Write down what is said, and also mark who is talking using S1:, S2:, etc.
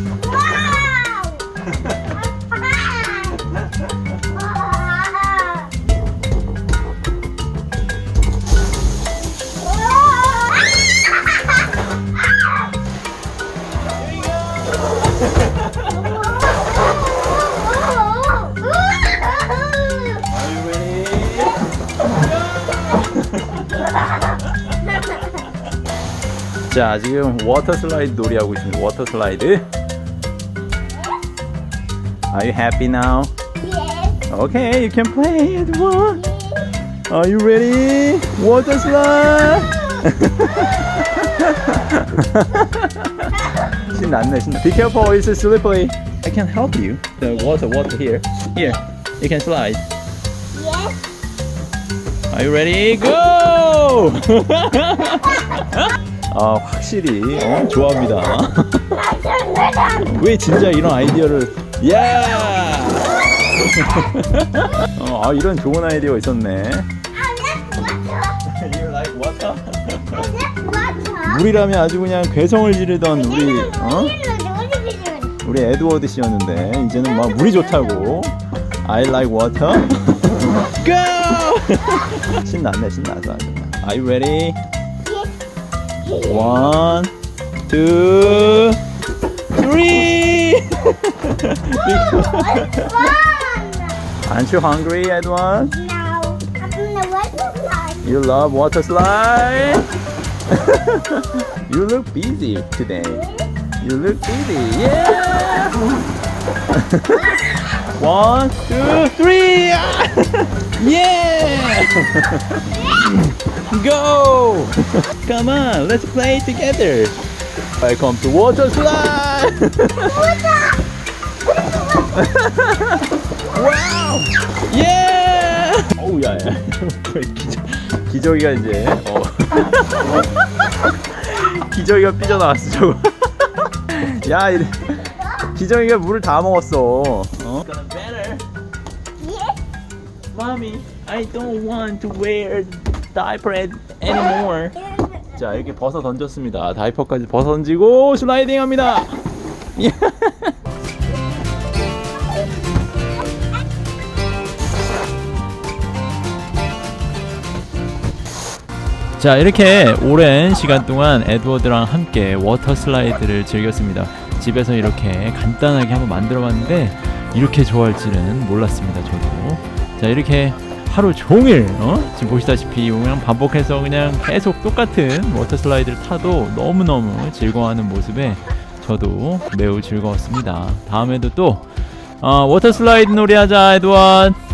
S1: 자 지금 워터 슬라이드 놀이하고 있습니다. 워터 슬라이드. Are you happy now?
S2: Yes.
S1: Okay, you can play it one. Are you ready? Water slide. 신났네, 신나. Be careful, it's slippery. I can help you. The water, water here. Here, you can slide.
S2: Yes.
S1: Are you ready? Go! 아, 확실히 어, 좋아합니다. 왜 진짜 이런 아이디어를 예! 어, 아, 이런 좋은 아이디어가 있었네. You like water? 물이라면 아주 그냥 괴성을 지르던 우리 어? 우리 에드워드 씨였는데 이제는 막 물이 좋다고. I like water. Go! 신났네 신나서 아주. Are you ready? One, two, Aren't you hungry, Edward? You love water slide? you look busy today. You look busy. Yeah. One, two, three. yeah. Go. Come on, let's play together. Welcome to water slide. 와우! 예! 어우, 야, 야. 기저, 기저귀가 이제, 어. 기저귀가 삐져나왔어, 저거. 야, 이 기저귀가 물을 다 먹었어. 어? Mommy, I don't want to wear diaper anymore. 자, 이렇게 벗어 던졌습니다. 다이퍼까지 벗어 던지고 슬라이딩 합니다. 자 이렇게 오랜 시간 동안 에드워드랑 함께 워터 슬라이드를 즐겼습니다. 집에서 이렇게 간단하게 한번 만들어 봤는데 이렇게 좋아할지는 몰랐습니다 저도. 자 이렇게 하루 종일 어? 지금 보시다시피 그냥 반복해서 그냥 계속 똑같은 워터 슬라이드를 타도 너무너무 즐거워하는 모습에 저도 매우 즐거웠습니다. 다음에도 또 어, 워터 슬라이드 놀이 하자 에드워드